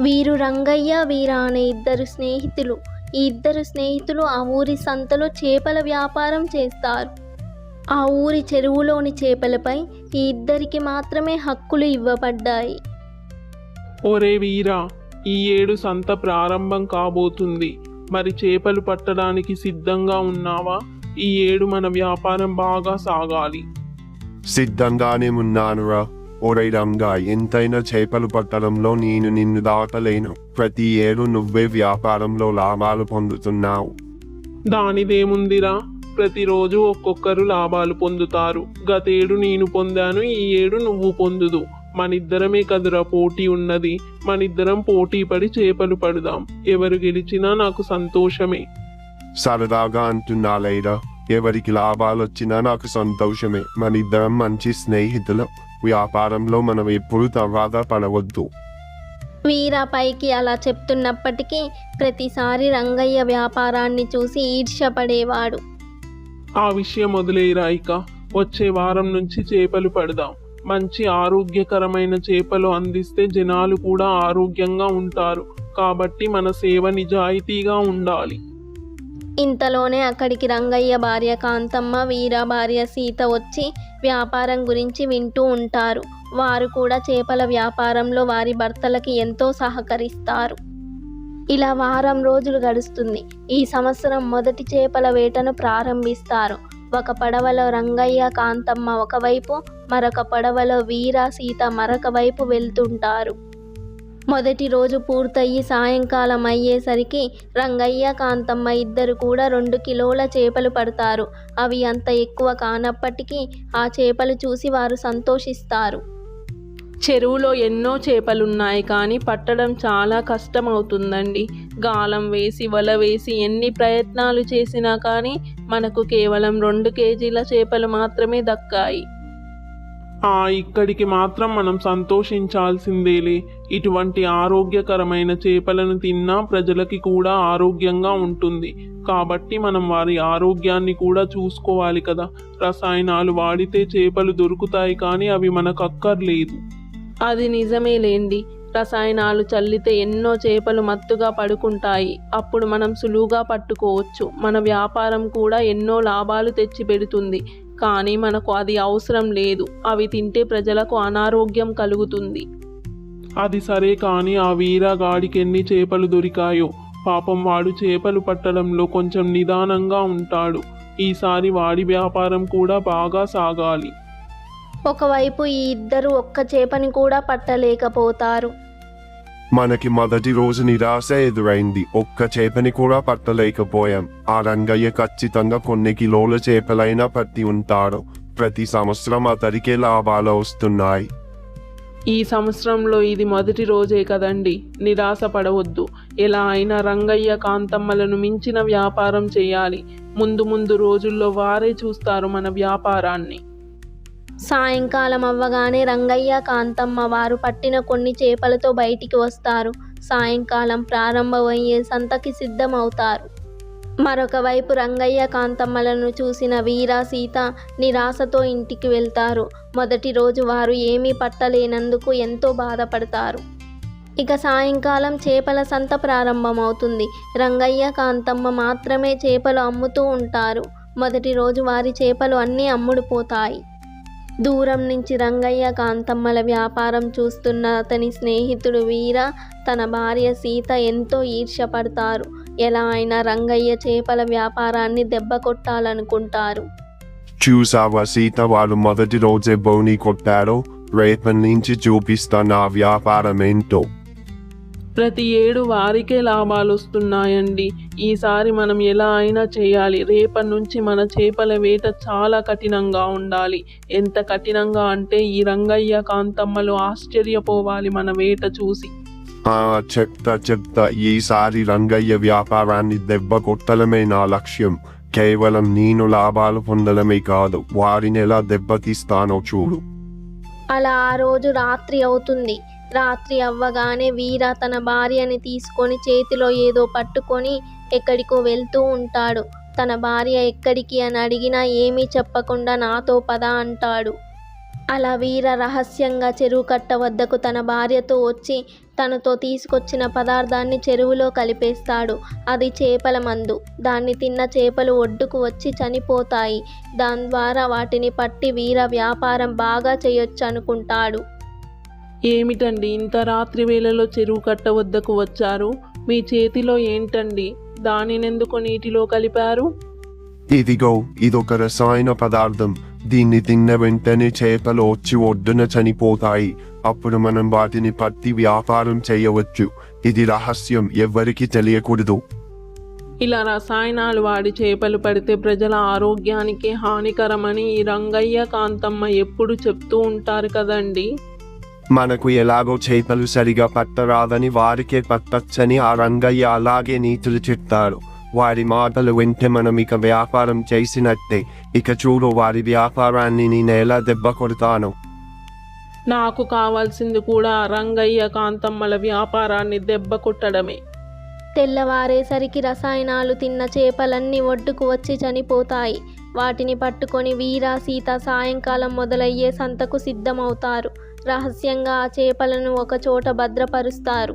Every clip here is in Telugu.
వీరు రంగయ్య వీర అనే ఇద్దరు స్నేహితులు. ఈ ఇద్దరు స్నేహితులు ఆ ఊరి సంతలో చేపల వ్యాపారం చేస్తారు. ఆ ఊరి చెరువులోని చేపలపై ఈ ఇద్దరికి మాత్రమే హక్కులు ఇవ్వబడ్డాయి. ఒరే వీరా ఈ ఏడు సంత ప్రారంభం కాబోతుంది. మరి చేపలు పట్టడానికి సిద్ధంగా ఉన్నావా? ఈ ఏడు మన వ్యాపారం బాగా సాగాలి. సిద్ధంగానే ఉన్నానురా. ఒరే రంగా ఎంతైనా చేపలు పట్టడంలో నేను నిన్ను దాటలేను. ప్రతి ఏడు నువ్వే వ్యాపారంలో లాభాలు పొందుతున్నావు. దానిదేముందిరా? ప్రతిరోజు ఒక్కొక్కరు లాభాలు పొందుతారు. గతేడు నేను పొందాను ఈ ఏడు నువ్వు పొందుదు. మనిద్దరమే కదురా పోటీ ఉన్నది. మనిద్దరం పోటీ పడి చేపలు పడదాం. ఎవరు గెలిచినా నాకు సంతోషమే. సరదాగా అంటున్నా లేదా ఎవరికి లాభాలు వచ్చినా నాకు సంతోషమే. మన ఇద్దరం మంచి స్నేహితులు. వ్యాపారంలో మనం ఎప్పుడు తర్వాత పడవద్దు. వీర పైకి అలా చెప్తున్నప్పటికీ ప్రతిసారి రంగయ్య వ్యాపారాన్ని చూసి ఈర్ష్యపడేవాడు. ఆ విషయం వదిలేరా ఇక వచ్చే వారం నుంచి చేపలు పడదాం. మంచి ఆరోగ్యకరమైన చేపలు అందిస్తే జనాలు కూడా ఆరోగ్యంగా ఉంటారు. కాబట్టి మన సేవ నిజాయితీగా ఉండాలి. ఇంతలోనే అక్కడికి రంగయ్య భార్య కాంతమ్మ వీర భార్య సీత వచ్చి వ్యాపారం గురించి వింటూ ఉంటారు. వారు కూడా చేపల వ్యాపారంలో వారి భర్తలకి ఎంతో సహకరిస్తారు. ఇలా వారం రోజులు గడుస్తుంది. ఈ సంవత్సరం మొదటి చేపల వేటను ప్రారంభిస్తారు. ఒక పడవలో రంగయ్య కాంతమ్మ ఒకవైపు మరొక పడవలో వీర సీత మరొక వైపు వెళ్తుంటారు. మొదటి రోజు పూర్తయి సాయంకాలం అయ్యేసరికి రంగయ్య కాంతమ్మ ఇద్దరు కూడా రెండు కిలోల చేపలు పడతారు. అవి అంత ఎక్కువ కానప్పటికీ ఆ చేపలు చూసి వారు సంతోషిస్తారు. చెరువులో ఎన్నో చేపలున్నాయి కానీ పట్టడం చాలా కష్టం అవుతుందండి గాలం వేసి వల వేసి ఎన్ని ప్రయత్నాలు చేసినా కానీ మనకు కేవలం రెండు కేజీల చేపలు మాత్రమే దక్కాయి. ఆ ఇక్కడికి మాత్రం మనం సంతోషించాల్సిందేలే. ఇటువంటి ఆరోగ్యకరమైన చేపలను తిన్నా ప్రజలకి కూడా ఆరోగ్యంగా ఉంటుంది. కాబట్టి మనం వారి ఆరోగ్యాన్ని కూడా చూసుకోవాలి కదా. రసాయనాలు వాడితే చేపలు దొరుకుతాయి కానీ అవి మనకు అక్కర్లేదు అది నిజమే లేండి రసాయనాలు చల్లితే ఎన్నో చేపలు మత్తుగా పడుకుంటాయి. అప్పుడు మనం సులువుగా పట్టుకోవచ్చు. మన వ్యాపారం కూడా ఎన్నో లాభాలు తెచ్చి పెడుతుంది కానీ మనకు అది అవసరం లేదు. అవి తింటే ప్రజలకు అనారోగ్యం కలుగుతుంది. అది సరే కానీ ఆ వీరగాడికి ఎన్ని చేపలు దొరికాయో? పాపం వాడు చేపలు పట్టడంలో కొంచెం నిదానంగా ఉంటాడు. ఈసారి వాడి వ్యాపారం కూడా బాగా సాగాలి. ఒకవైపు ఈ ఇద్దరు ఒక్క చేపని కూడా పట్టలేకపోతారు. మనకి మొదటి రోజు నిరాశ ఎదురైంది ఒక్క చేపని కూడా పట్టలేకపోయాం ఆ రంగయ్య ఖచ్చితంగా కొన్ని కిలోల చేపలైనా పట్టి ఉంటాడు ప్రతి సంవత్సరం అతడికే లాభాలు వస్తున్నాయి ఈ సంవత్సరంలో ఇది మొదటి రోజే కదండి. నిరాశ పడవద్దు. ఎలా అయినా రంగయ్య కాంతమ్మలను మించిన వ్యాపారం చేయాలి. ముందు ముందు రోజుల్లో వారే చూస్తారు మన వ్యాపారాన్ని. సాయంకాలం అవ్వగానే రంగయ్య కాంతమ్మ వారు పట్టిన కొన్ని చేపలతో బయటికి వస్తారు. సాయంకాలం ప్రారంభమయ్యే సంతకి సిద్ధమవుతారు. మరొక వైపు రంగయ్య కాంతమ్మలను చూసిన వీర సీత నిరాశతో ఇంటికి వెళ్తారు. మొదటి రోజు వారు ఏమీ పట్టలేనందుకు ఎంతో బాధపడతారు. ఇక సాయంకాలం చేపల సంత ప్రారంభమవుతుంది. రంగయ్య కాంతమ్మ మాత్రమే చేపలు అమ్ముతూ ఉంటారు. మొదటి రోజు వారి చేపలు అన్నీ అమ్ముడుపోతాయి. దూరం నుంచి రంగయ్య కాంతమ్మల వ్యాపారం చూస్తున్న అతని స్నేహితుడు వీర తన భార్య సీత ఎంతో ఈర్ష్యపడతారు. ఎలా అయినా రంగయ్య చేపల వ్యాపారాన్ని దెబ్బ కొట్టాలనుకుంటారు. చూసావా సీత వాళ్ళు మొదటి రోజే బోని కొట్టారు రేపటి నుంచి చూపిస్తా నా వ్యాపారం ఏంటో ప్రతి ఏడు వారికే లాభాలు వస్తున్నాయండి ఈసారి మనం ఎలా అయినా చేయాలి. రేపటి నుంచి మన చేపల వేట చాలా కఠినంగా ఉండాలి. ఎంత కఠినంగా అంటే ఈ రంగయ్య కాంతమ్మలు ఆశ్చర్యపోవాలి మన వేట చూసి. ఆ చెప్తా చెప్తా. ఈసారి రంగయ్య వ్యాపారాన్ని దెబ్బ కొట్టడమే నా లక్ష్యం. కేవలం నేను లాభాలు పొందడమే కాదు వారిని ఎలా దెబ్బతీస్తానో చూడు. అలా ఆ రోజు రాత్రి అవుతుంది. రాత్రి అవ్వగానే వీర తన భార్యని తీసుకొని చేతిలో ఏదో పట్టుకొని ఎక్కడికో వెళ్తూ ఉంటాడు. తన భార్య ఎక్కడికి అని అడిగినా ఏమీ చెప్పకుండా నాతో పద అంటాడు. అలా వీర రహస్యంగా చెరువు కట్ట వద్దకు తన భార్యతో వచ్చి తనతో తీసుకొచ్చిన పదార్థాన్ని చెరువులో కలిపేస్తాడు. అది చేపల మందు. దాన్ని తిన్న చేపలు ఒడ్డుకు వచ్చి చనిపోతాయి. దాని ద్వారా వాటిని పట్టి వీర వ్యాపారం బాగా చేయొచ్చు అనుకుంటాడు ఏమిటండి ఇంత రాత్రి వేళలో చెరువు కట్ట వద్దకు వచ్చారు? మీ చేతిలో ఏంటండి? దానినెందుకు నీటిలో కలిపారు? ఇదిగో ఇదొక రసాయన పదార్థం. దీన్ని తిన్న వెంటనే చేపలు వచ్చి ఒడ్డున చనిపోతాయి. అప్పుడు మనం వాటిని పట్టి వ్యాపారం చేయవచ్చు. ఇది రహస్యం ఎవ్వరికీ తెలియకూడదు. ఇలా రసాయనాలు వాడి చేపలు పడితే ప్రజల ఆరోగ్యానికి హానికరమని ఈ రంగయ్య కాంతమ్మ ఎప్పుడు చెప్తూ ఉంటారు కదండి? మనకు ఎలాగో చేపలు సరిగా పట్టరాదని వారికే పట్టచ్చని ఆ రంగయ్య అలాగే నీతులు చెప్తారు వారి మాటలు వింటే మనం ఇక వ్యాపారం చేసినట్టే. ఇక చూడు వారి వ్యాపారాన్ని నేను ఎలా దెబ్బ కొడతాను. నాకు కావాల్సింది కూడా రంగయ్య కాంతమ్మల వ్యాపారాన్ని దెబ్బ కొట్టడమే. తెల్లవారేసరికి రసాయనాలు తిన్న చేపలన్నీ ఒడ్డుకు వచ్చి చనిపోతాయి. వాటిని పట్టుకొని వీర సీత సాయంకాలం మొదలయ్యే సంతకు సిద్ధమవుతారు. రహస్యంగా ఆ చేపలను ఒక చోట భద్రపరుస్తారు.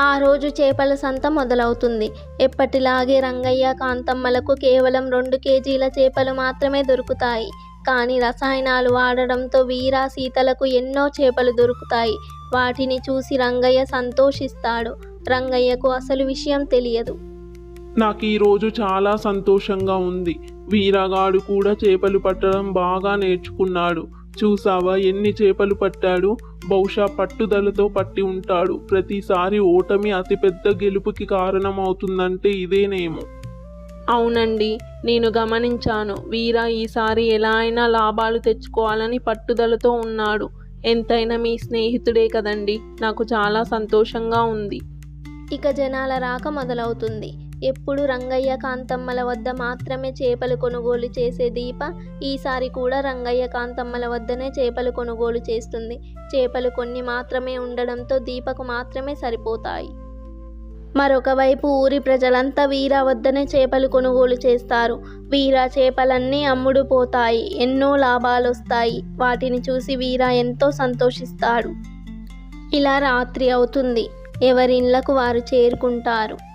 ఆ రోజు చేపల సంత మొదలవుతుంది. ఎప్పటిలాగే రంగయ్య కాంతమ్మలకు కేవలం రెండు కేజీల చేపలు మాత్రమే దొరుకుతాయి. కానీ రసాయనాలు వాడడంతో వీర సీతలకు ఎన్నో చేపలు దొరుకుతాయి. వాటిని చూసి రంగయ్య సంతోషిస్తాడు. రంగయ్యకు అసలు విషయం తెలియదు. నాకు ఈరోజు చాలా సంతోషంగా ఉంది. వీరగాడు కూడా చేపలు పట్టడం బాగా నేర్చుకున్నాడు. చూసావా? ఎన్ని చేపలు పట్టాడు? బహుశా పట్టుదలతో పట్టి ఉంటాడు. ప్రతిసారి ఓటమి అతిపెద్ద గెలుపుకి కారణమవుతుందంటే ఇదేనేమో. అవునండి నేను గమనించాను. వీర ఈసారి ఎలా అయినా లాభాలు తెచ్చుకోవాలని పట్టుదలతో ఉన్నాడు. ఎంతైనా మీ స్నేహితుడే కదండి. నాకు చాలా సంతోషంగా ఉంది. ఇక జనాల రాక మొదలవుతుంది. ఎప్పుడు రంగయ్య కాంతమ్మల వద్ద మాత్రమే చేపలు కొనుగోలు చేసే దీప ఈసారి కూడా రంగయ్య కాంతమ్మల వద్దనే చేపలు కొనుగోలు చేస్తుంది. చేపలు కొన్ని మాత్రమే ఉండడంతో దీపకు మాత్రమే సరిపోతాయి. మరొకవైపు ఊరి ప్రజలంతా వీరా వద్దనే చేపలు కొనుగోలు చేస్తారు. వీరా చేపలన్నీ అమ్ముడు పోతాయి. ఎన్నో లాభాలు వస్తాయి వాటిని చూసి వీరా ఎంతో సంతోషిస్తాడు. ఇలా రాత్రి అవుతుంది. ఎవరి ఇళ్ళకు వారు చేరుకుంటారు.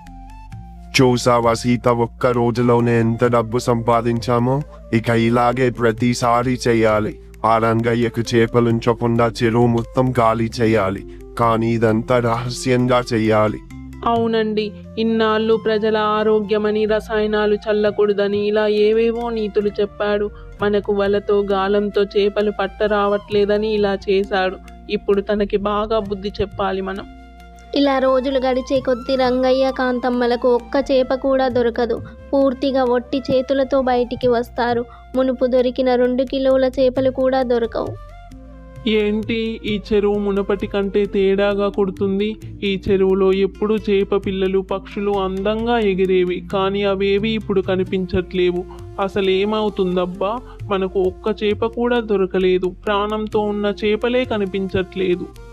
చూసావా సీత ఒక్క రోజులోనే ఎంత డబ్బు సంపాదించామో? ఇక ఇలాగే ప్రతిసారి చేయాలి. ఆ రంగయ్యకు చేపలుంచకుండా చెరువు మొత్తం ఖాళీ చేయాలి. కానీ ఇదంతా రహస్యంగా చేయాలి. అవునండి. ఇన్నాళ్ళు ప్రజల ఆరోగ్యమని రసాయనాలు చల్లకూడదని ఇలా ఏవేవో నీతులు చెప్పాడు. మనకు వలతో గాలంతో చేపలు పట్టరావట్లేదని ఇలా చేశాడు. ఇప్పుడు తనకి బాగా బుద్ధి చెప్పాలి మనం. ఇలా రోజులు గడిచే కొద్ది రంగయ్య కాంతమ్మలకు ఒక్క చేప కూడా దొరకదు. పూర్తిగా ఒట్టి చేతులతో బయటికి వస్తారు. మునుపు దొరికిన రెండు కిలోల చేపలు కూడా దొరకవు. ఏంటి? ఈ చెరువు మునపటి కంటే తేడాగా కొడుతుంది. ఈ చెరువులో ఎప్పుడు చేప పిల్లలు పక్షులు అందంగా ఎగిరేవి. కానీ అవేవి ఇప్పుడు కనిపించట్లేవు. అసలు ఏమవుతుందబ్బా మనకు ఒక్క చేప కూడా దొరకలేదు. ప్రాణంతో ఉన్న చేపలే కనిపించట్లేదు.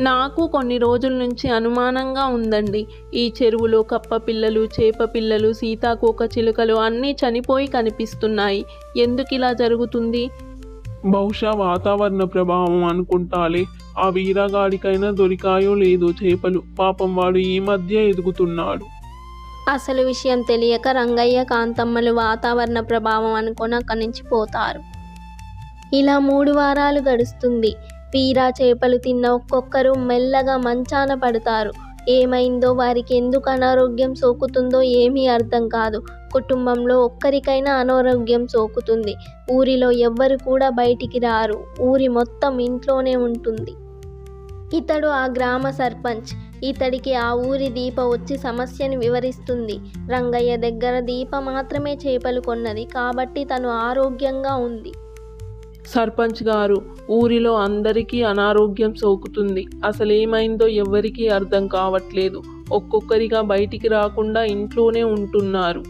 నాకు కొన్ని రోజుల నుంచి అనుమానంగా ఉందండి. ఈ చెరువులో కప్ప పిల్లలు చేప పిల్లలు సీతాకోక చిలుకలు అన్నీ చనిపోయి కనిపిస్తున్నాయి. ఎందుకు ఇలా జరుగుతుంది? బహుశా వాతావరణ ప్రభావం అనుకుంటాలే. ఆ వీరగాడికైనా దొరికాయో లేదో చేపలు. పాపం వాడు ఈ మధ్య ఎదుగుతున్నాడు. అసలు విషయం తెలియక రంగయ్య కాంతమ్మలు వాతావరణ ప్రభావం అనుకొని అక్కడి నుంచి పోతారు. ఇలా మూడు వారాలు గడుస్తుంది. తీరా చేపలు తిన్న ఒక్కొక్కరు మెల్లగా మంచాన పడతారు. ఏమైందో వారికి ఎందుకు అనారోగ్యం సోకుతుందో ఏమీ అర్థం కాదు. కుటుంబంలో ఒక్కరికైనా అనారోగ్యం సోకుతుంది. ఊరిలో ఎవ్వరు కూడా బయటికి రారు. ఊరి మొత్తం ఇంట్లోనే ఉంటుంది. ఇతడు ఆ గ్రామ సర్పంచ్. ఇతడికి ఆ ఊరి దీప వచ్చి సమస్యను వివరిస్తుంది. రంగయ్య దగ్గర దీప మాత్రమే చేపలు కొన్నది. కాబట్టి తను ఆరోగ్యంగా ఉంది. సర్పంచ్ గారు ఊరిలో అందరికీ అనారోగ్యం సోకుతుంది. అసలేమైందో ఎవరికీ ఎవ్వరికీ అర్థం కావట్లేదు. ఒక్కొక్కరిగా బయటికి రాకుండా ఇంట్లోనే ఉంటున్నారు.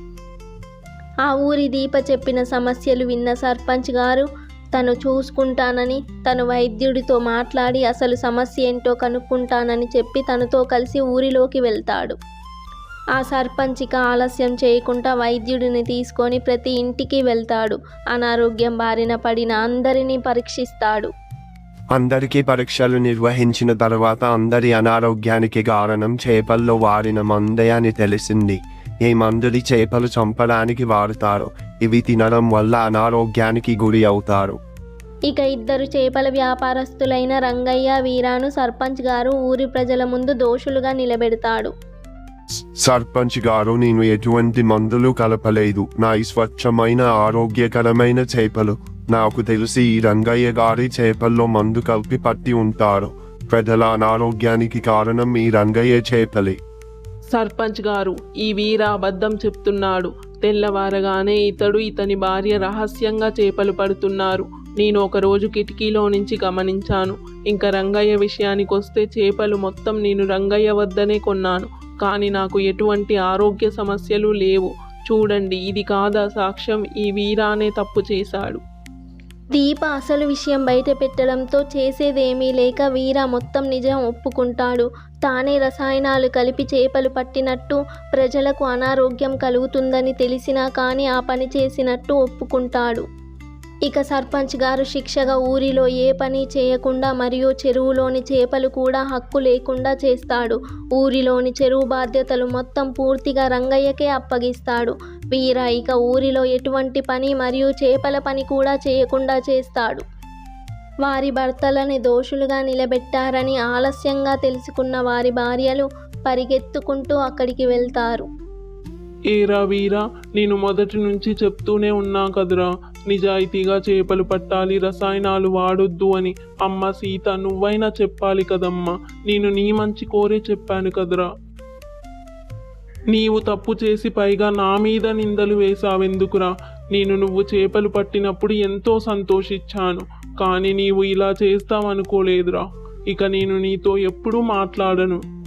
ఆ ఊరి దీప చెప్పిన సమస్యలు విన్న సర్పంచ్ గారు తను చూసుకుంటానని తను వైద్యుడితో మాట్లాడి అసలు సమస్య ఏంటో కనుక్కుంటానని చెప్పి తనతో కలిసి ఊరిలోకి వెళ్తాడు. ఆ సర్పంచిక ఆలస్యం చేయకుండా వైద్యుడిని తీసుకొని ప్రతి ఇంటికి వెళ్తాడు. అనారోగ్యం బారిన పడిన అందరినీ పరీక్షిస్తాడు. అందరికీ పరీక్షలు నిర్వహించిన తర్వాత అందరి అనారోగ్యానికి కారణం చేపల్లో వాడిన మందే అని తెలిసింది. ఈ మందుని చేపలు చంపడానికి వాడతారు ఇవి తినడం వల్ల అనారోగ్యానికి గురి అవుతారు. ఇక ఇద్దరు చేపల వ్యాపారస్తులైన రంగయ్య వీరాను సర్పంచ్ గారు ఊరి ప్రజల ముందు దోషులుగా నిలబెడతాడు. సర్పంచ్ గారు నేను ఎటువంటి మందులు కలపలేదు నా ఈ స్వచ్ఛమైన ఆరోగ్యకరమైన చేపలు నాకు తెలిసి ఈ రంగయ్య గారి చేపల్లో మందు కలిపి పట్టి ఉంటారు ప్రజల అనారోగ్యానికి కారణం ఈ రంగయ్య చేపలే సర్పంచ్ గారు ఈ వీర అబద్ధం చెప్తున్నాడు. తెల్లవారగానే ఇతడు ఇతని భార్య రహస్యంగా చేపలు పడుతున్నారు. నేను ఒకరోజు కిటికీలో నుంచి గమనించాను. ఇంకా రంగయ్య విషయానికొస్తే చేపలు మొత్తం నేను రంగయ్య వద్దనే కొన్నాను. కానీ నాకు ఎటువంటి ఆరోగ్య సమస్యలు లేవు. చూడండి ఇది కాదా సాక్ష్యం? ఈ వీరానే తప్పు చేశాడు. దీప అసలు విషయం బయట పెట్టడంతో చేసేదేమీ లేక వీర మొత్తం నిజం ఒప్పుకుంటాడు. తానే రసాయనాలు కలిపి చేపలు పట్టినట్టు ప్రజలకు అనారోగ్యం కలుగుతుందని తెలిసినా కానీ ఆ పని చేసినట్టు ఒప్పుకుంటాడు. ఇక సర్పంచ్ గారు శిక్షగా ఊరిలో ఏ పని చేయకుండా మరియు చెరువులోని చేపలు కూడా హక్కు లేకుండా చేస్తాడు. ఊరిలోని చెరువు బాధ్యతలు మొత్తం పూర్తిగా రంగయ్యకే అప్పగిస్తాడు. వీర ఇక ఊరిలో ఎటువంటి పని మరియు చేపల పని కూడా చేయకుండా చేస్తాడు. వారి భర్తలని దోషులుగా నిలబెట్టారని ఆలస్యంగా తెలుసుకున్న వారి భార్యలు పరిగెత్తుకుంటూ అక్కడికి వెళ్తారు. ఏరా వీరా నేను మొదటి నుంచి చెప్తూనే ఉన్నా కదరా. నిజాయితీగా చేపలు పట్టాలి రసాయనాలు వాడొద్దు అని. అమ్మ సీత నువ్వైనా చెప్పాలి కదమ్మా. నేను నీ మంచి కోరే చెప్పాను కదరా. నీవు తప్పు చేసి పైగా నా మీద నిందలు వేశావెందుకురా? నేను నువ్వు చేపలు పట్టినప్పుడు ఎంతో సంతోషించాను. కానీ నీవు ఇలా చేస్తావనుకోలేదురా. ఇక నేను నీతో ఎప్పుడూ మాట్లాడను.